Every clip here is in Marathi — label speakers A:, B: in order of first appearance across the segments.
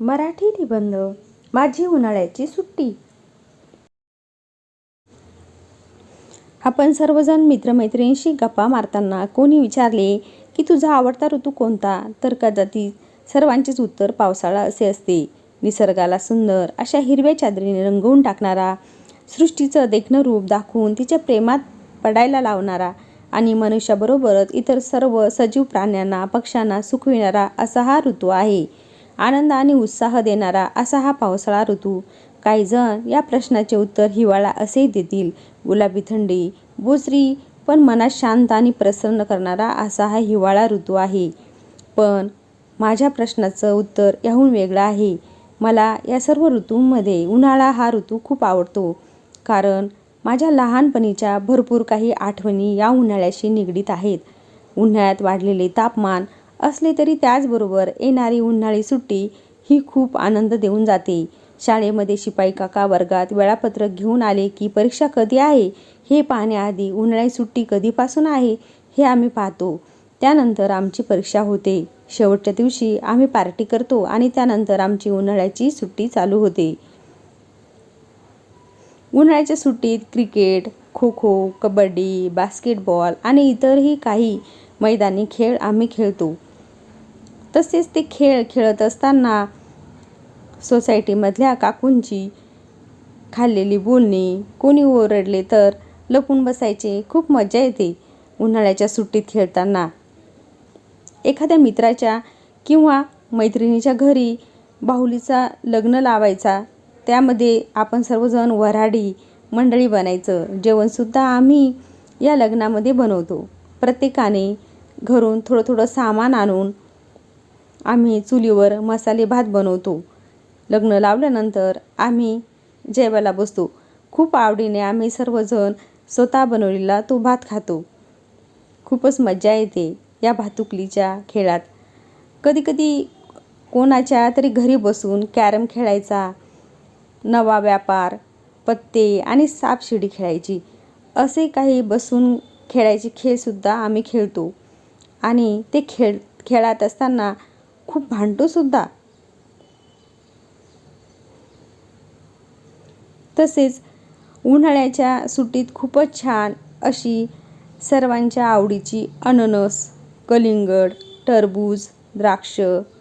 A: मराठी निबंध माझी उन्हाळ्याची सुट्टी. आपण सर्वजण मित्रमैत्रिणींशी गप्पा मारताना कोणी विचारले की तुझा आवडता ऋतू कोणता? तर कदाचित सर्वांचेच उत्तर पावसाळा असे असते. निसर्गाला सुंदर अशा हिरव्या चादरीने रंगवून टाकणारा सृष्टीचं देखणं रूप दाखवून तिच्या प्रेमात पडायला लावणारा आणि मनुष्याबरोबरच इतर सर्व सजीव प्राण्यांना पक्ष्यांना सुखविणारा असा हा ऋतू आहे. आनंद आणि उत्साह देणारा असा हा पावसाळा ऋतू. काही जण या प्रश्नाचे उत्तर हिवाळा असे देतील. गुलाबी थंडी बुजरी पण मनात शांत आणि प्रसन्न करणारा असा हा हिवाळा ऋतू आहे. पण माझ्या प्रश्नाचं उत्तर याहून वेगळं आहे. मला या सर्व ऋतूंमध्ये उन्हाळा हा ऋतू खूप आवडतो. कारण माझ्या लहानपणीच्या भरपूर काही आठवणी या उन्हाळ्याशी निगडीत आहेत. उन्हाळ्यात वाढलेले तापमान असले तरी त्याचबरोबर येणारी उन्हाळी सुट्टी ही खूप आनंद देऊन जाते. शाळेमध्ये शिपाई काका वर्गात वेळापत्रक घेऊन आले की परीक्षा कधी आहे? हे पाहण्याआधी उन्हाळी सुट्टी कधीपासून आहे? हे आम्ही पाहतो. त्यानंतर आमची परीक्षा होते. शेवटच्या दिवशी आम्ही पार्टी करतो आणि त्यानंतर आमची उन्हाळ्याची सुट्टी चालू होते. उन्हाळ्याच्या सुट्टीत क्रिकेट खो खो कबड्डी बास्केटबॉल आणि इतरही काही मैदानी खेळ आम्ही खेळतो. तसेच ते खेळ खेळत असताना सोसायटीमधल्या काकूंची खाल्लेली बोलणी कोणी ओरडले तर लपून बसायचे खूप मजा येते उन्हाळ्याच्या सुट्टीत खेळताना. एखाद्या मित्राच्या किंवा मैत्रिणीच्या घरी बाहुलीचा लग्न लावायचा त्यामध्ये आपण सर्वजण वऱ्हाडी मंडळी बनायचं जेवणसुद्धा आम्ही या लग्नामध्ये बनवतो. प्रत्येकाने घरून थोडं थोडं सामान आणून आम्ही चुलीवर मसाले भात बनवतो. लग्न लावल्यानंतर आम्ही जेवायला बसतो. खूप आवडीने आम्ही सर्वजण स्वतः बनवलेला तो भात खातो. खूपच मज्जा येते या भातुकलीच्या खेळात. कधीकधी कोणाच्या तरी घरी बसून कॅरम खेळायचा नवा व्यापार पत्ते आणि सापशिडी खेळायची असे काही बसून खेळायचे खेळसुद्धा आम्ही खेळतो. आणि ते खेळ खेळत असताना खूप भांडतोसुद्धा तसेच उन्हाळ्याच्या सुट्टीत खूपच छान अशी सर्वांच्या आवडीची अननस कलिंगड टरबूज द्राक्ष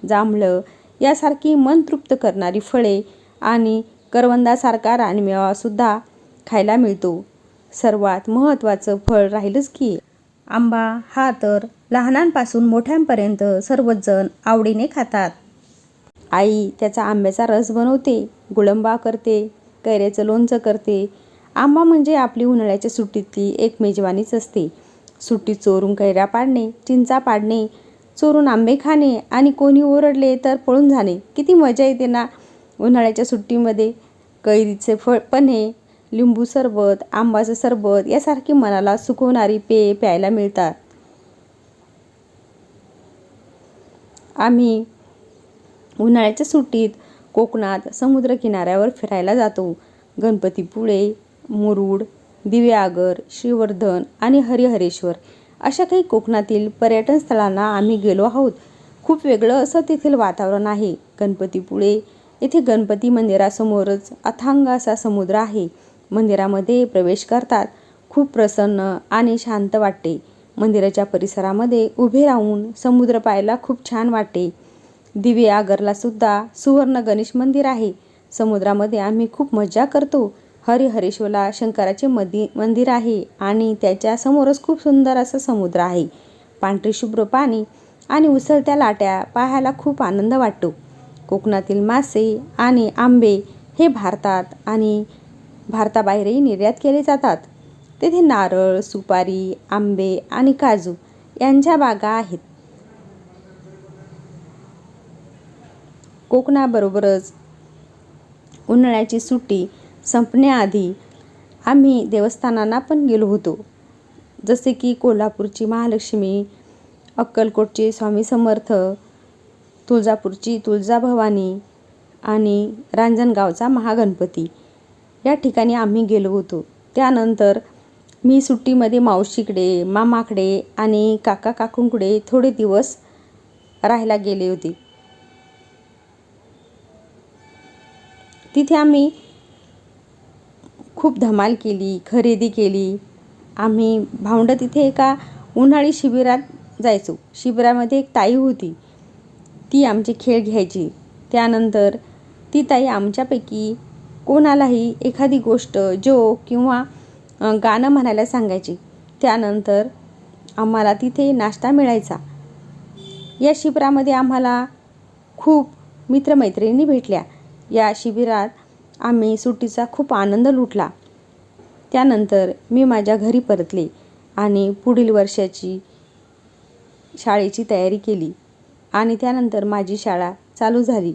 A: जांभळं यासारखी मन तृप्त करणारी फळे आणि करवंदासारखा रानमेवासुद्धा खायला मिळतो. सर्वात महत्त्वाचं फळ राहिलंच की आंबा हा तर लहानांपासून मोठ्यांपर्यंत सर्वजण आवडीने खातात. आई त्याचा आंब्याचा रस बनवते गुळंबा करते कैऱ्याचं लोणचं करते. आंबा म्हणजे आपली उन्हाळ्याच्या सुट्टीतली एक मेजवानीच असते. सुट्टीत चोरून कैऱ्या पाडणे चिंचा पाडणे चोरून आंबे खाणे आणि कोणी ओरडले तर पळून जाणे. किती मजा येते ना उन्हाळ्याच्या सुट्टीमध्ये. कैरीचे फळ पन्हे लिंबू सरबत आंबाचं सरबत यासारखी मनाला सुकवणारी पेय प्यायला मिळतात. आम्ही उन्हाळ्याच्या सुट्टीत कोकणात समुद्रकिनाऱ्यावर फिरायला जातो. गणपतीपुळे मुरुड दिव्यागर श्रीवर्धन आणि हरिहरेश्वर अशा काही कोकणातील पर्यटन स्थळांना आम्ही गेलो आहोत. खूप वेगळं असं तेथील वातावरण आहे. गणपतीपुळे येथे गणपती मंदिरासमोरच अथांग असा समुद्र आहे. मंदिरामध्ये प्रवेश करतात. खूप प्रसन्न आणि शांत वाटते. मंदिराच्या परिसरामध्ये उभे राहून समुद्र पाहायला खूप छान वाटते दिवे आगरला सुद्धा सुवर्ण गणेश मंदिर आहे. समुद्रामध्ये आम्ही खूप मजा करतो. हरिहरेश्वरला शंकराचे मदी मंदिर आहे आणि त्याच्या समोरच खूप सुंदर असं समुद्र आहे. पांढरे शुभ्र पाणी आणि उसळत्या लाट्या पाहायला खूप आनंद वाटतो. कोकणातील मासे आणि आंबे हे भारतात आणि भारताबाहेरही निर्यात केले जातात. तेथे नारळ सुपारी आंबे आणि काजू यांच्या बागा आहेत. कोकणाबरोबरच उन्हाळ्याची सुट्टी संपण्याआधी आम्ही देवस्थानांना पण गेलो होतो. जसे की कोल्हापूरची महालक्ष्मी अक्कलकोटचे स्वामी समर्थ तुळजापूरची तुळजाभवानी आणि रांजणगावचा महागणपती. या ठिकाणी आम्ही गेलो होतो. त्यानंतर मी सुट्टीमध्ये मावशीकडे मामाकडे आणि काका काकूंकडे थोडे दिवस राहायला गेले होते. तिथे आम्ही खूप धमाल केली खरेदी केली. आम्ही भावंडं तिथे एका उन्हाळी शिबिरात जायचो. शिबिरामध्ये एक ताई होती. ती आमचे खेळ घ्यायची. त्यानंतर ती ताई आमच्यापैकी कोणालाही एखादी गोष्ट जोक किंवा गाणं म्हणायला सांगायची. त्यानंतर आम्हाला तिथे नाश्ता मिळायचा. या शिबिरामध्ये आम्हाला खूप मित्रमैत्रिणी भेटल्या. या शिबिरात आम्ही सुट्टीचा खूप आनंद लुटला. त्यानंतर मी माझ्या घरी परतले आणि पुढील वर्षाची शाळेची तयारी केली आणि त्यानंतर माझी शाळा चालू झाली.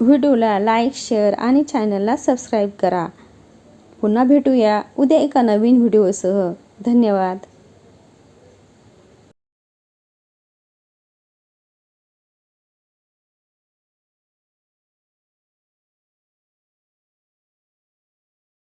A: व्हिडिओला लाईक शेअर आणि चॅनलला सबस्क्राईब करा. पुन्हा भेटूया उद्या एका नवीन व्हिडिओसह. धन्यवाद.